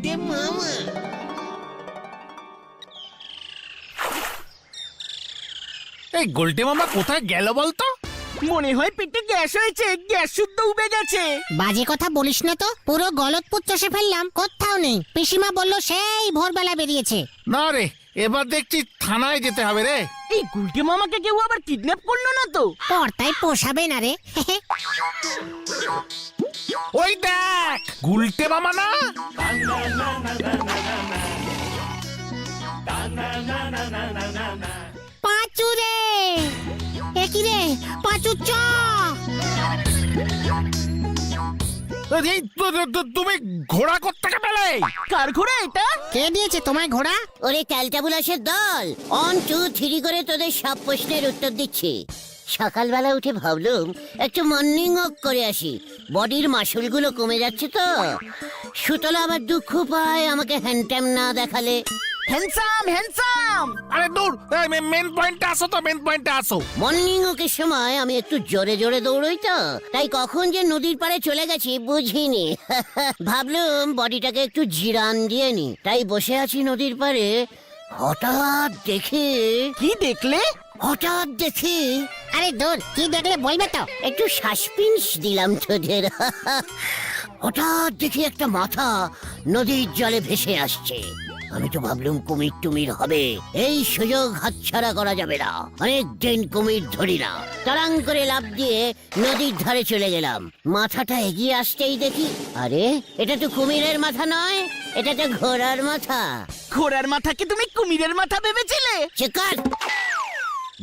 গুলটে মামা এই গোলটে মামা কোথায় গেল বলতো? মনে হয় পেটে গ্যাস হয়েছে গ্যাস শুদ্ধ উবে গেছে। বাজে কথা বলিস না তো পুরো গলতপুর চষে ফেললাম কোথাও নেই। পিসিমা বলল সেই ভোরবেলা বেরিয়েছে। না রে এবার দেখছি থানায় যেতে হবে রে। এই গুলটে মামাকে কেউ আবার কিডন্যাপ করল না তো? পর্দায় পোষাবে না রে ওই দেখ গুলটে মামা না? পাঁচু রে। একই রে? পাঁচু চ। তুমি ঘোড়া কোত্থেকে পেলে? কার ঘোড়া এটা? কে দিয়েছে তোমায় ঘোড়া? ওরে ক্যালটাবুলাসের দল। অন টু থ্রি করে তোদের সব প্রশ্নের উত্তর দিচ্ছি। সকালবেলা উঠে ভাবলুম একটু মর্নিং ওয়াক করে আসি। বডির মাসুলগুলো কমে যাচ্ছে তো। সুতলা আবার দুঃখ পায় আমাকে হ্যান্ডট্যাম না দেখালে। হ্যান্ডসাম হ্যান্ডসাম আরে দূর মেন পয়েন্টে আসো তো মেন পয়েন্টে আসো। মর্নিং ওয়াকের সময় আমি একটু জোরে জোরে দৌড়ই তো। তাই কখন যে নদীর পাড়ে চলে গেছি বুঝিনি। ভাবলুম বডিটাকে একটু জিরান দিয়ে নি। তাই বসে আছি নদীর পাড়ে। হঠাৎ দেখে কি দেখলে? হঠাৎ দেখি। আরে দূর কি দেখলে বলবে তো? একটু সাসপেন্স দিলাম তোদের। হঠাৎ দেখি একটা মাথা নদীর জলে ভেসে আসছে। আমি তো ভাবলুম কুমির টুমির হবে। এই সুযোগ হাতছাড়া করা যাবে না। অনেক দিন কুমির ধরি না। তারাং করে লাফ দিয়ে নদীর ধারে চলে গেলাম। মাথাটা এগিয়ে আসতেই দেখি আরে এটা তো কুমিরের মাথা নয় এটা তো ঘোড়ার মাথা। ঘোড়ার মাথাকে তুমি কুমিরের মাথা ভেবেছিলে? চেকার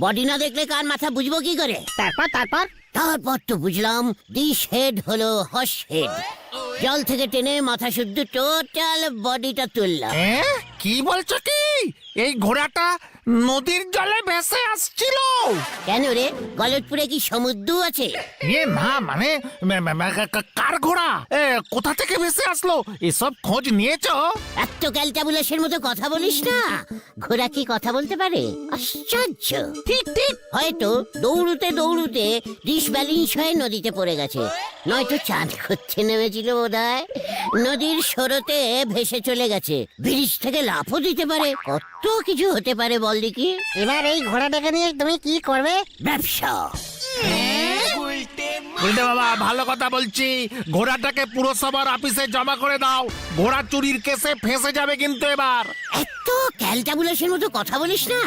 বডি না দেখলে কার মাথা বুঝব কি করে? তারপর তারপর? তারপর তো বুঝলাম ডিশ হেড হলো হস হেড জল থেকে টেনে মাথা শুদ্ধ টোটাল বডিটা তুললাম। হ্যাঁ কি বলছো কি? এই ঘোড়াটা নদীর জলে ভেসে আসছিল। কেন রে? গলতপুরে কি সমুদ্র আছে? না মানে মে- মে- মে- কা- কা- কার ঘোড়া? এ, কোথা থেকে ভেসে আসলো? এসব খোঁজ নিয়েছো? এত ক্যালটাবুলাসের মতো কথা বলিস না। ঘোড়া কি কথা বলতে পারে? আশ্চর্য। ঠিক ঠিক। হয়তো দৌড়ুতে দৌড়ুতে ডিশ ব্যালেন্স হয়ে নদীতে পড়ে গেছে। নয়তো চাঁদ করতে নেমেছিল বোধহয়। নদীর স্রোতে ভেসে চলে গেছে। ব্রিজ থেকে লাফও দিতে পারে। কত কিছু হতে পারে বল দেখি এবার এই ঘোড়াটাকে নিয়ে তুমি কি করবে? ব্যবসা। বুঝলে বাবা ভালো কথা বলছি। ঘোড়াটাকে পুরসভার অফিসে জমা করে দাও। ঘোড়া চুরির কেসে ফেসে যাবে কিন্তু এবার। এত ক্যালটাবুলাসের মতো কথা বলিস না?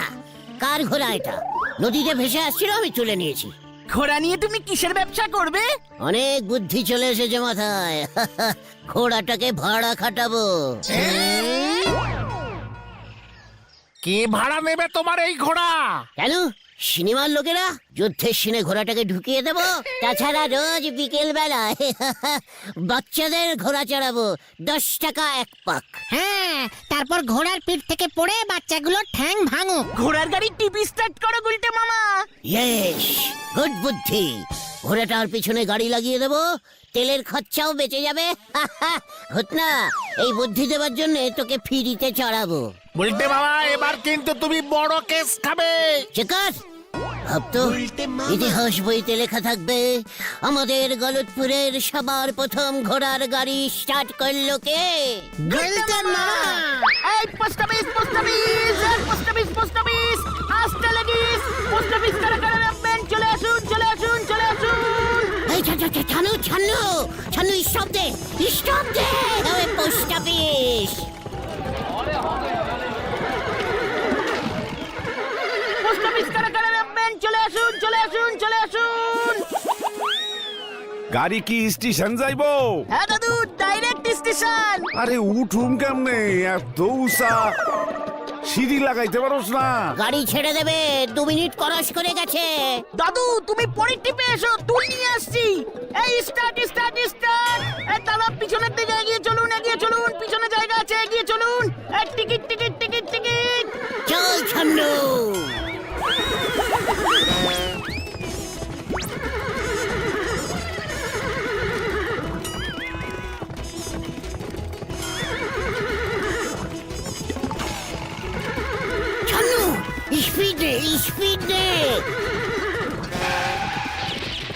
কার ঘোড়া এটা? নদীতে ভেসে আসছিল আমি তুলে নিয়েছি। ঘোড়া নিয়ে তুমি কিসের ব্যবসা করবে? অনেক বুদ্ধি চলে এসেছে মাথায়। ঘোড়াটাকে ভাড়া খাটাবো। কে ভাড়া নেবে তোমার এই ঘোড়া? কেন? সিনেমার লোকেরা যুদ্ধের সিনে ঘোড়াটাকে ঢুকিয়ে দেবো তাছাড়া রোজ বিকেল বেলায় বাচ্চাদের ঘোড়া চড়াবো দশ টাকা এক পাক। হ্যাঁ তারপর ঘোড়ার পিঠ থেকে পড়ে বাচ্চাগুলো ঠ্যাং ভাঙো ঘোড়ার গাড়ি টিভি স্টার্ট করো গুলটে মামা। ইয়েস গুড বুদ্ধি। ঘোড়াটার পিছনে গাড়ি লাগিয়ে দেবো তেলের খরচাও বেঁচে যাবে। ঘটনা এই বুদ্ধি দেওয়ার জন্য তোকে ফিরিতে চড়াবো। বলতে বাবা এবার কিন্তু তুমি বড় কেস খাবে। চেকার ভাবতো ইতিহাস বইতে লেখা থাকবে আমাদের গলতপুরের সবার প্রথম ঘোড়ার গাড়ি স্টার্ট করল কে? এই post office post office post office post office আসতে লাগিস পোস্ট অফিস কারা কারা রাখবেন চলে আসুন চলে আসুন চলে আসুন। ছানু ছানু ছানু স্টপ দে স্টপ দে ওই পোস্ট অফিস পোস্ট অফিস চলে আসুন চলে আসুন চলে আসুন গাড়ি কি স্টেশন যাইবো হ্যাঁ দাদু ডাইরেক্ট স্টেশন আরে উঠুম কেমনে এত উষা সিঁড়ি লাগাইতে পারোস না। গাড়ি ছেড়ে দেবে দু মিনিট করস করে গেছে। দাদু তুমি পরে টিপে এসো তুই নিয়ে আসছি। এই স্টার্ট স্টার্ট স্টার্ট এই দাদা পিছনের দিকে এগিয়ে চলুন এগিয়ে চলুন পিছনে জায়গা আছে এগিয়ে চলুন। এই টিকিট টিকিট টিকিট টিকিট। চল ছান্নু दे स्पीड दे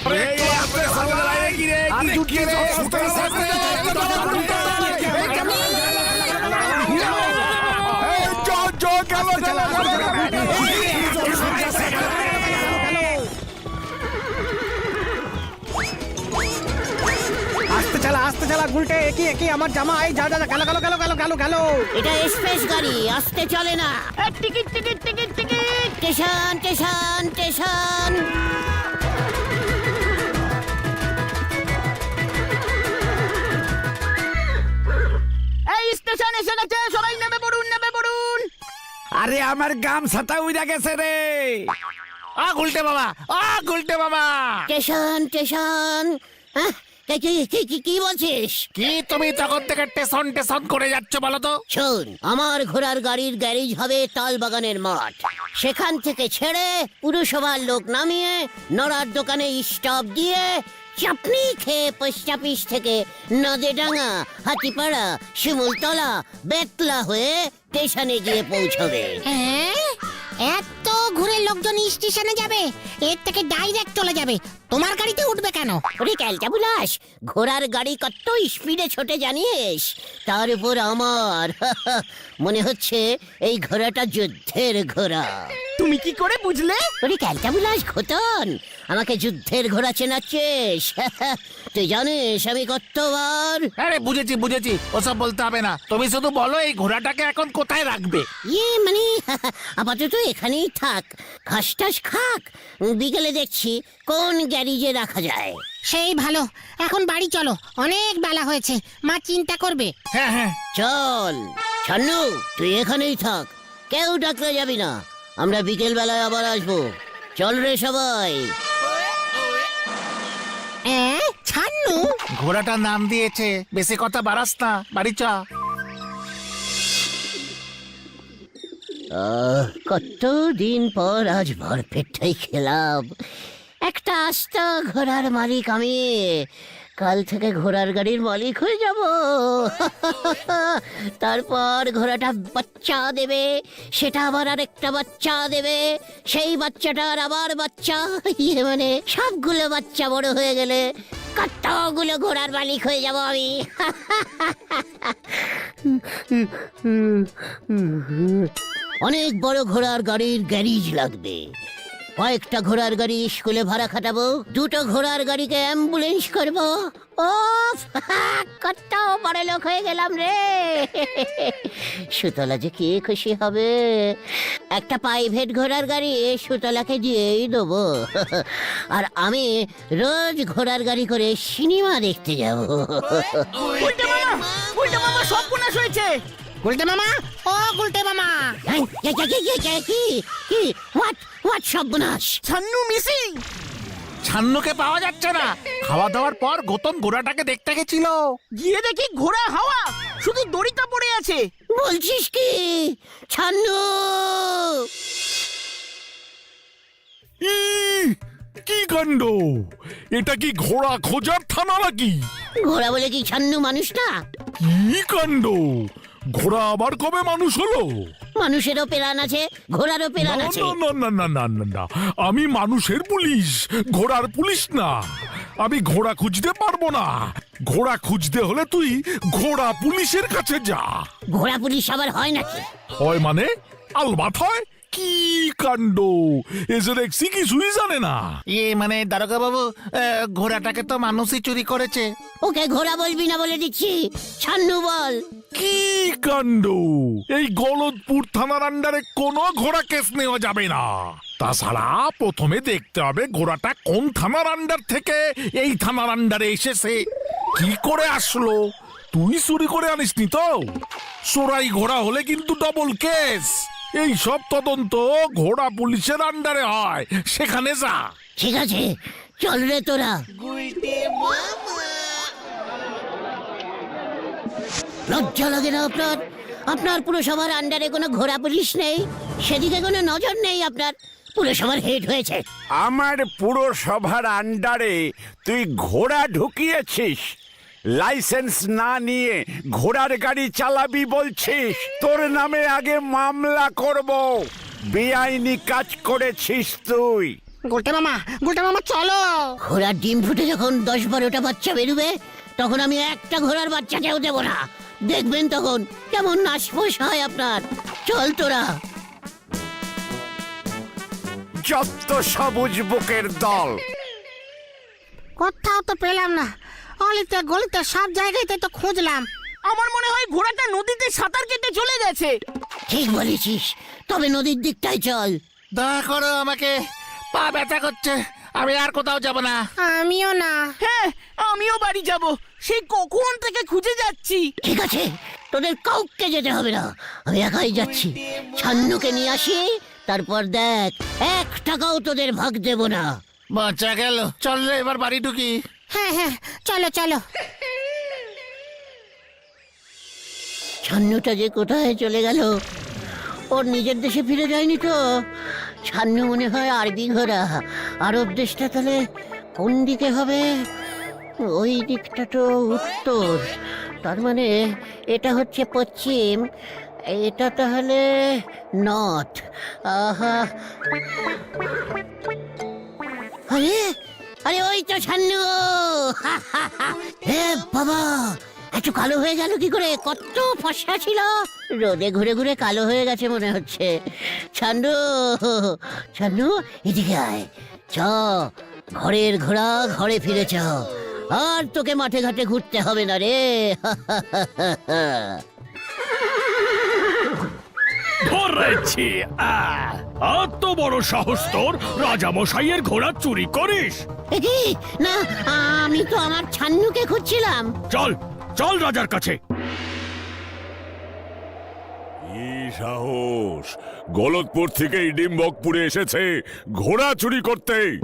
अरे ये आपने समझ आएगी रे कि झूठी रे उतर सकते जो जो चलो चलो चलो আস্তে চালা আস্তে চালা গুলটে একি একি আমার জামা আই যা যা গেলো গেলো গেলো গেলো গেলো গেলো এটা স্পেস গাড়ি আস্তে চলে না ticket ticket ticket station station station এই স্টেশন এসে গেছে সবাই নেমে পড়ুন নেমে পড়ুন। আরে আমার গামছাটা উইরা গেছে রে। আ গুলটে মামা আ গুলটে মামা। স্টেশন স্টেশন হ্যাঁ, কি- কি- কি- কি- কি বলছিস? কি তুমি তখন থেকে টেসন টেসন করে যাচ্ছ বলো তো? শোন আমার ঘোড়ার গাড়ির গ্যারেজ হবে তালবাগানের মাঠ। সেখান থেকে ছেড়ে পুরসভার লোক নামিয়ে নড়ার দোকানে স্টপ দিয়ে চাপনি খেয়ে পোস্ট অফিস থেকে নদেডাঙ্গা হাতিপাড়া শিমুলতলা বেতলা হয়ে স্টেশনে গিয়ে পৌঁছবে। হ্যাঁ? এত ঘুরে লোকজন স্টেশনে যাবে, এর থেকে ডাইরেক্ট চলে যাবে। তোমার গাড়িতে উঠবে কেন? ওরে ক্যালটা বুলাস। ঘোড়ার গাড়ি কত স্পিডে ছোটে জানিস? তার উপর আমার, মনে হচ্ছে এই ঘোড়াটা যুদ্ধের ঘোড়া। তুমি কি করে বুঝলে? ওরে ক্যালটা বুলাস ঘোতন আমাকে যুদ্ধের ঘোড়া চেনাচ্ছিস। তুই জানিস আমি কতবার আরে বুঝেছি বুঝেছি ওসব বলতে হবে না। তুমি শুধু বলো এই ঘোড়াটাকে এখন কোথায় রাখবে? ইয়ে মানে আপাতত এখানেই থাক। ঘাস টাস খাক। বিকেলে দেখছি কোন গ্যারিজে রাখা যায়। সেই ভালো। এখন বাড়ি চলো। অনেক বেলা হয়েছে। মা চিন্তা করবে। হ্যাঁ হ্যাঁ। চল। ছান্নু তুই এখানেই থাক। কেউ ডাকলে যাবি না। আমরা বিকেল বেলায় আবার আসব। চল রে সবাই। হ্যাঁ ছান্নু? ঘোড়াটার নাম দিয়েছে বেশি কথা বাড়াস না বাড়ি চ। আহ, কতদিন পর আজ ভরপেটটাই খেলাম। একটা আস্ত ঘোড়ার মালিক আমি। কাল থেকে ঘোড়ার গাড়ির মালিক হয়ে যাব। তারপর ঘোড়াটা বাচ্চা দেবে, সেটা আবার আরেকটা বাচ্চা দেবে, সেই বাচ্চাটার আবার বাচ্চা। ইয়ে মানে সবগুলো বাচ্চা বড় হয়ে গেলে কতগুলো ঘোড়ার মালিক হয়ে যাব আমি। অনেক বড় ঘোড়ার গাড়ির গ্যারেজ লাগবে। কয়েকটা ঘোড়ার গাড়ি স্কুলে ভাড়া খাটাবো দুটো ঘোড়ার গাড়িকে অ্যাম্বুলেন্স করব। ও কত বড় লোক হয়ে গেলাম রে। সুতলা যে কি খুশি হবে। একটা প্রাইভেট ঘোড়ার গাড়ি সুতলাকে দিয়েই দেবো। আর আমি রোজ ঘোড়ার গাড়ি করে সিনেমা দেখতে যাব। উল্টে মামা উল্টে মামা সব পুনাশ হয়েছে। গুলটে মামা? ও গুলটে মামা। কি কি কি হোয়াট হোয়াট সর্বনাশ ছান্নু মিসিং। ছান্নুকে পাওয়া যাচ্ছে না। খাওয়া দাওয়ার পর গৌতম ঘোড়াটাকে দেখতে গেছিল। গিয়ে দেখি ঘোড়া হাওয়া। শুধু দড়িটা পড়ে আছে। বলছিস কি? ছান্নু! কি কাণ্ড? এটা কি ঘোড়া খোঁজার থানা নাকি? ঘোড়া বলে কি ছান্নু মানুষ না? কি কাণ্ড? ঘোড়া আবার কবে মানুষ হলো? মানুষেরও প্রাণ আছে ঘোড়ারও প্রাণ আছে। না না না না না না। আমি মানুষের পুলিশ ঘোড়ার পুলিশ না। আমি ঘোড়া খুঁজতে পারব না। ঘোড়া খুঁজতে হলে তুই ঘোড়া পুলিশের কাছে যা। ঘোড়া পুলিশ আবার হয় নাকি? হয় মানে? আলবাত হয়? কি কাণ্ড? এসে দেখছি কিছুই জানে না। ইয়ে মানে দারোগা বাবু ঘোড়াটাকে তো মানুষই চুরি করেছে। ওকে ঘোড়া বলবি না বলে দিচ্ছি। ছান্নু বল। কি কাণ্ড? এই গলদপুর থানার আন্ডারে কোনো ঘোড়া কেস নেওয়া যাবে না। তাছাড়া প্রথমে দেখতে হবে ঘোড়াটা কোন থানার আন্ডার থেকে এই থানার আন্ডারে এসেছে। কি করে আসলো? তুই চুরি করে আনিসনি তো? চোরাই ঘোড়া হলে কিন্তু ডবল কেস এই সব তদন্ত ঘোড়া পুলিশের আন্ডারে হয়। সেখানে যা। ঠিক আছে চল রে তোরা। লজ্জা লাগে না আপনার? আপনার পুরসভার আন্ডারে কোনো ঘোড়া পুলিশ নেই? সেদিকে কোনো নজর নেই আপনার? পুরসভার হেড হয়েছে। আমার পুরসভার আন্ডারে তুই ঘোড়া ঢুকিয়েছিস? লাইসেন্স না নিয়ে ঘোড়ার গাড়ি চালাবি বলছিস? তোর নামে আগে মামলা করব। বেআইনি কাজ করেছিস তুই। গুলটে মামা গুলটে মামা চলো। ঘোড়ার ডিম ফুটে যখন দশ বারোটা বাচ্চা বেরোবে তখন আমি একটা ঘোড়ার বাচ্চাকেও দেবো না। দেখবেন তখন কেমন নাশফোস হয় আপনার। চল তোরা। যত সবুজ বুকের দল। কোথাও তো পেলাম না। অলিতে গলিতে সব জায়গাতে তো খুঁজলাম। আমার মনে হয় ঘোড়াটা নদীতে সাঁতার কেটে চলে গেছে। ঠিক বলেছিস তবে নদীর দিকটাই চল। দয়া করো আমাকে পা ব্যথা করছে আমি আর কোথাও যাব না। আমিও না। হ্যাঁ আমিও বাড়ি যাব সেই কখন থেকে খুঁজে যাচ্ছি। ঠিক আছে তোদের কাউকে যেতে হবে না আমি একাই যাচ্ছি। ছান্নুকে নিয়ে আসি তারপর দেখ এক টাকাও তোদের ভাগ দেব না। বাচ্চা গেল চল রে এবার বাড়ি ঢুকি। হ্যাঁ হ্যাঁ চলো চলো। ছান্নুটা যে কোথায় চলে গেল? ওর নিজের দেশে ফিরে যায়নি তো। ছান্নু মনে হয় আরবি ঘোড়া আরব দেশটা তাহলে কোন দিকে হবে? ওই দিকটা তো উত্তর। তার মানে এটা হচ্ছে পশ্চিম, এটা তাহলে নর্থ। আহা। আরে আরে ওই তো ছান্নু হে বাবা এত কালো হয়ে গেল কি করে? কত ফসা ছিল। রোদে ঘুরে ঘুরে কালো হয়ে গেছে মনে হচ্ছে। ছান্নু ছান্নু এদিকে আয়। চ, ঘরের ঘোড়া ঘরে ফিরে চ। আর তোকে মাঠে ঘাটে ঘুরতে হবে না রে ধরেছি! এত বড় সাহস তোর রাজা রাজামশাইয়ের ঘোড়া চুরি করিস। না আমি তো আমার ছান্নুকে খুঁজছিলাম। চল চল রাজার কাছে। সাহস। গলতপুর থেকে ডিম্বকপুরে এসেছে ঘোড়া চুরি করতে।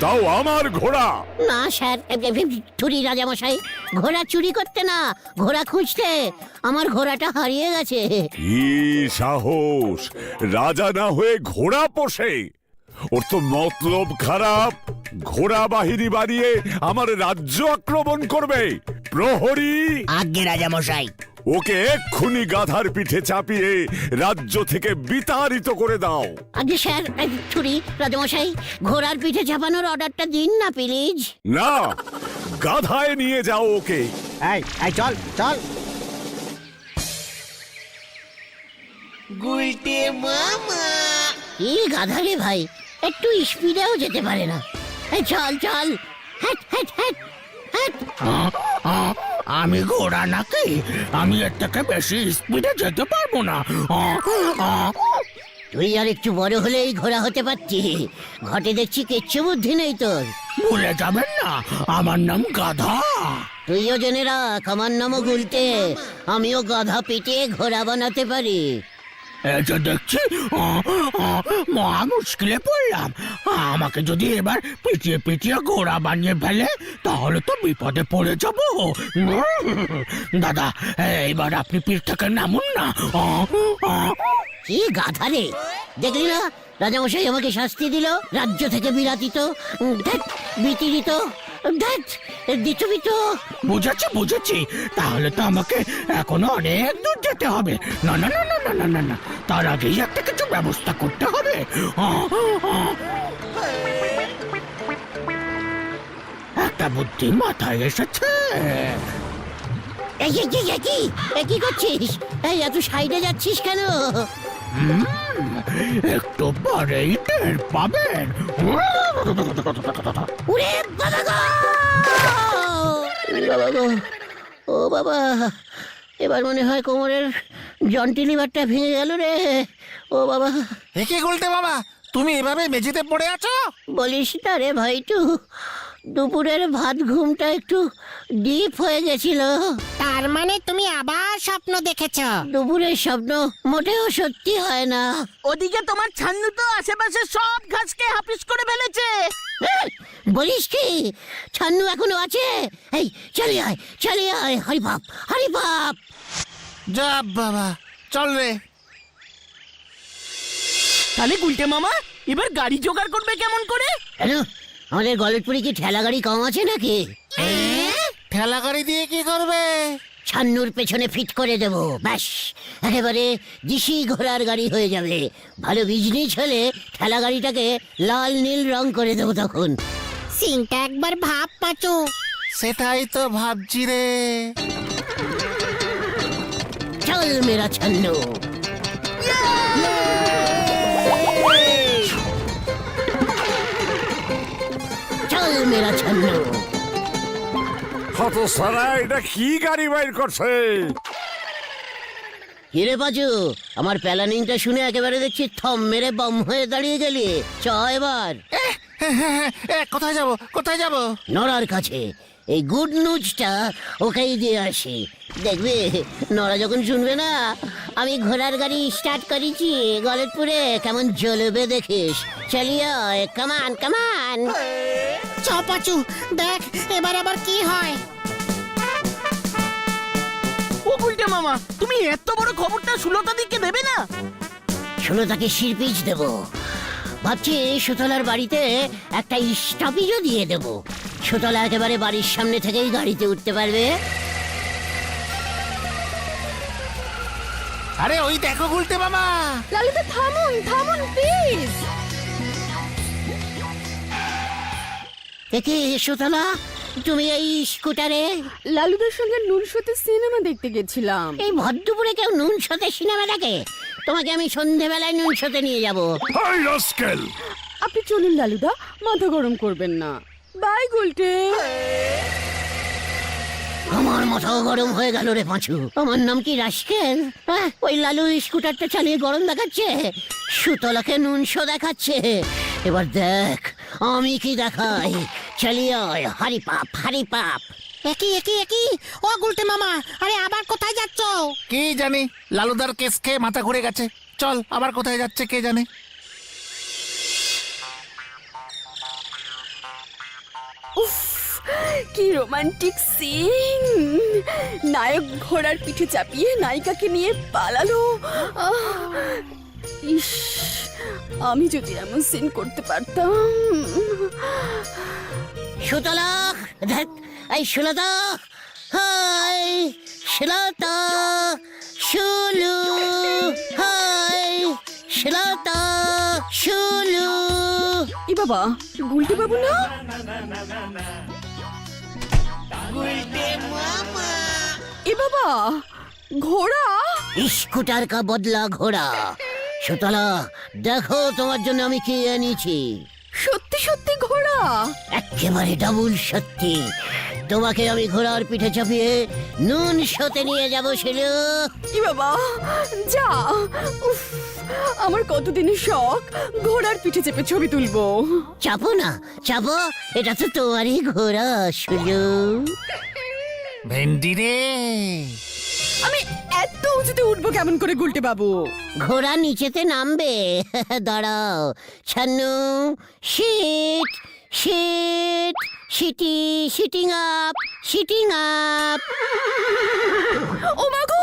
তাও আমার ঘোড়া। না স্যার চুরি রাজামশাই। ঘোড়া চুরি করতে না ঘোড়া খুঁজতে। আমার ঘোড়াটা হারিয়ে গেছে। কি সাহস। রাজা না হয়ে ঘোড়া পোষে। ওর তো মতলব খারাপ। ঘোড়া বাহিনী বানিয়ে আমার রাজ্য আক্রমণ করবে। প্রহরী। আজ্ঞে রাজা মশাই ওকে এক্ষুনি গাধার পিঠে চাপিয়ে রাজ্য থেকে বিতাড়িত করে দাও। আগে স্যার এই চুরি রাজামশাই ঘোড়ার পিঠে চাপানোর অর্ডারটা দিন না প্লিজ। না গাধায় নিয়ে যাও ওকে। এই এই চল চল। কি গাধা রে ভাই একটু স্পিডেও যেতে পারে না। এই চল চল। হ্যাট হ্যাট হ্যাট হ্যাট আমি ঘোড়া নাকি? আমি এর থেকে বেশি স্পিডে যেতে পারব না। তুই আর একটু বড় হলেই ঘোড়া হতে পারছি ঘটে দেখছি কিচ্ছু বুদ্ধি নেই তোর। ভুলে যাবেন না আমার নাম গাধা। তুইও জেনে রাখ আমার নামও গুলতে। আমিও গাধা পিটিয়ে ঘোড়া বানাতে পারি। এই দেখছি। মহা মুশকিলে পড়লাম। আমাকে যদি এবার পিটিয়ে পিটিয়ে ঘোড়া বানিয়ে ফেলে, তাহলে তো বিপদে পড়ে যাব। দাদা এইবার আপনি পিঠ থেকে নামুন না। কি গাধা রে? দেখলি না? রাজামশাই আমাকে শাস্তি দিল, রাজ্য থেকে বিরাতিত বিতিরিত। ধ্যাৎ, দিত বিত বুঝেছি বুঝেছি। তাহলে তো আমাকে এখনও অনেক দূর যেতে হবে। না না না না না না না না। তার আগেই একটা কিছু ব্যবস্থা করতে হবে। একটা বুদ্ধি মাথায় এসেছে। এই এই, এই, এই, কি এ কি করছিস? এই এত সাইডে যাচ্ছিস কেন? একটু পরেই টের পাবেন। বাবা গো। ও বাবা এবার মনে হয় কোমরের জন্টি লিভারটা ভেঙে গেল রে। ও বাবা। একে গুলতে বাবা তুমি এভাবে মেঝেতে পড়ে আছো? বলিস না রে ভাইটু দুপুরের ভাত ঘুমটা একটু ডিপ হয়ে গেছিল। তার মানে তুমি আবার স্বপ্ন দেখেছ? দুপুরের স্বপ্ন মোটেও সত্যি হয় না। ওদিকে তোমার ছান্নু তো আশেপাশে সব ঘাসকে হাফিস করে ফেলেছে। বলিস কি? ছান্নু এখনও আছে? এই চলে আয় চলে আয় হরি বাপ হরি বাপ যা বাবা চল রে। তাহলে গুলটে মামা এবার গাড়ি জোগাড় করবে কেমন করে? আমাদের গলতপুরে কি ঠেলা গাড়ি কম আছে নাকি? ঠেলা গাড়ি দিয়ে কি করবে? ছান্নুর পেছনে ফিট করে দেব ব্যাস। একেবারে দিশি ঘোড়ার গাড়ি হয়ে যাবে। ভালো বিজনেস হলে ঠেলা গাড়িটাকে লাল নীল রং করে দেবো তখন। সিনটা একবার ভাব পাচু। সেটাই তো ভাবছি রে। চল মেরা ছান্নু। মেরা ছান্নু কত সারা এটা কি গাড়ি বাইর করছে? হিরে পাচু আমার প্যালানিংটা শুনে একেবারে দেখছি থম মেরে বম হয়ে দাঁড়িয়ে গেলি। চ এবার। হ্যাঁ, হ্যাঁ, হ্যাঁ, কোথায় যাব? কোথায় যাব? নড়ার কাছে। এই গুড নিউজটা ওকেই দিয়ে আসি। দেখবে নড়া যখন শুনবে না আমি ঘোড়ার গাড়ি স্টার্ট করেছি গলতপুরে কেমন জ্বলবে দেখিস। চলিও কামান কামান চ পাচু দেখ এবার আবার কি হয়। ও মামা তুমি এত বড় খবরটা সুলতা দিকে দেবে না? শোনো তাকে শিরপিচ দেব। ভাবছি সুতলার বাড়িতে একটা স্টপিজও দিয়ে দেব। সুতলা একেবারে বাড়ির সামনে থেকেই গাড়িতে উঠতে পারবে। আরে ওই দেখো গুলটে মামা। লালুদা থামুন থামুন প্লিজ দেখি সুতলা তুমি এই স্কুটারে? লালুদার সঙ্গে নুনশোতে সিনেমা দেখতে গেছিলাম। এই ভদ্রপুরে কেউ নুন সিনেমা দেখে? তোমাকে আমি সন্ধেবেলায় নুন সাথে নিয়ে যাব। Hi rascal! আপনি চলুন লালুদা মাথা গরম করবেন না। বাই গুলটে। আমার মাথাও গরম হয়ে গেল রে পাঁচু। আমার নাম কি রাস্কেল হ্যাঁ, ওই লালু স্কুটারটা চালিয়ে গরম দেখাচ্ছে। সুতলাকে নুনশো দেখাচ্ছে। এবার দেখ আমি কি দেখাই? চালিয়ে আয়, হারি পাপ হারি পাপ। একই একই একই। ও গুলটে মামা আরে আবার কোথায় যাচ্ছ? কি জানি লালুদার কেস খেয়ে মাথা ঘুরে গেছে। চল আবার কোথায় যাচ্ছে কে জানে? উফ, কি রোমান্টিক সিন নায়ক ঘোড়ার পিঠে চাপিয়ে নায়িকাকে নিয়ে পালালো। ইস, আমি যদি এমন সিন করতে পারতাম। সুতলা এই সুলতা, হাই, সুলতা, সুলু, হাই, সুলতা, সুলু। ই বাবা গুলটি বাবু না? এ বাবা ঘোড়া? স্কুটার কা বদলা ঘোড়া। সুতলা দেখো তোমার জন্য আমি কি এনেছি। সত্যি সত্যি ঘোড়া? একেবারে ডাবল সত্যি। তোমাকে আমি ঘোড়ার পিঠে চাপিয়ে নুন শোতে নিয়ে যাব শিলু। কি বাবা? যা উফ আমার কতদিনের শখ। ঘোড়ার পিঠে চেপে ছবি তুলবো। চাপো না চাপো। এটা তো তোমারই ঘোড়া শিলু। ভেন্ডি রে। আমি এত উঁচুতে উঠবো কেমন করে গুলটে বাবু? ঘোড়া নিচেতে নামবে। দাঁড়াও। ছান্নু শিট শিট সিটি সিটিং আপ সিটিং আপ ও মা গো!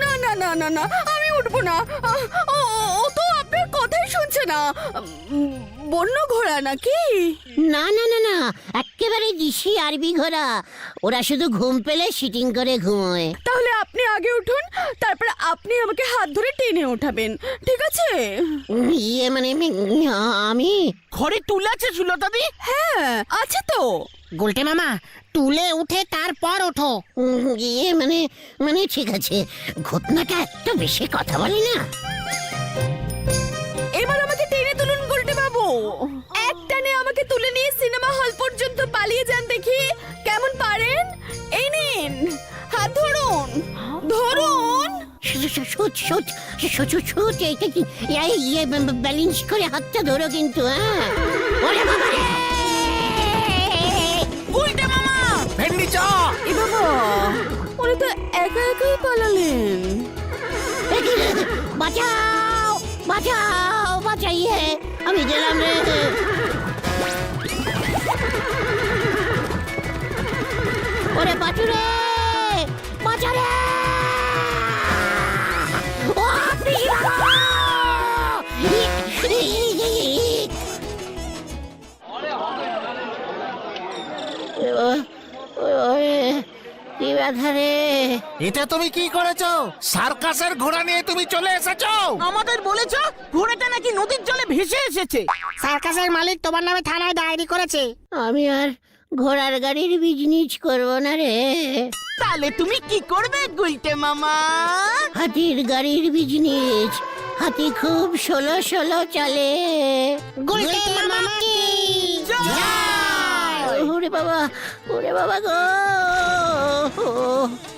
না না না না না, আমি উঠবো না। ও, ও- ও আপনার কথাই শুনছে না। উম, বন্য ঘোড়া নাকি? না না না না একেবারে দিশি আরবি ঘোড়া। ওরা শুধু ঘুম পেলে সিটিং করে ঘুমোয়। তাহলে আপনি আগে উঠুন তারপরে আপনি আমাকে হাত ধরে টেনে ওঠাবেন ঠিক আছে? উম, ইয়ে মানে আমি ঘরে টুল আছে সুলতা দি? হ্যাঁ আছে তো। গুলটে মামা তুলে উঠে তারপর ওঠো। উম, ইয়ে মানে মানে ঠিক আছে। ঘটনাটা এত বেশি কথা বলি না। বাবু আমাকে তুলে নিয়ে সিনেমা হল পর্যন্ত পালিয়ে যান দেখি। কেমন পারেন? এই নিন। হাত ধরুন। ধরুন। Shoot shoot shoot shoot shoot এইটা কি? এই, ইয়ে ব্যালেন্স করে হাতটা ধরো কিন্তু হ্যাঁ? ওরে বাবা রে! উল্টে মামা! ভেন্ডি চ! এ বাবা উনি তো একা একাই পালালেন? বাঁচাও বাঁচাও! বাঁচাইয়ে আমি গেলাম রে ওরে বাঁচু রে বাঁচা রে ও পিসি বাবা! ও- ওরে, রে এটা তুমি কি করেছ? সার্কাসের ঘোড়া নিয়ে তুমি চলে এসেছ? আমাদের বলেছ ঘোড়াটা নাকি নদীর জলে ভেসে এসেছে। সার্কাসের মালিক তোমার নামে থানায় ডায়েরি করেছে। আমি আর ঘোড়ার গাড়ির বিজনেস করব না রে। তাহলে তুমি কি করবে গুলটে মামা? হাতির গাড়ির বিজনেস হাতি খুব ষোলো ষোলো চলে। গুলটে মামা কি? ওরে বাবা ওরে বাবা গো। 哦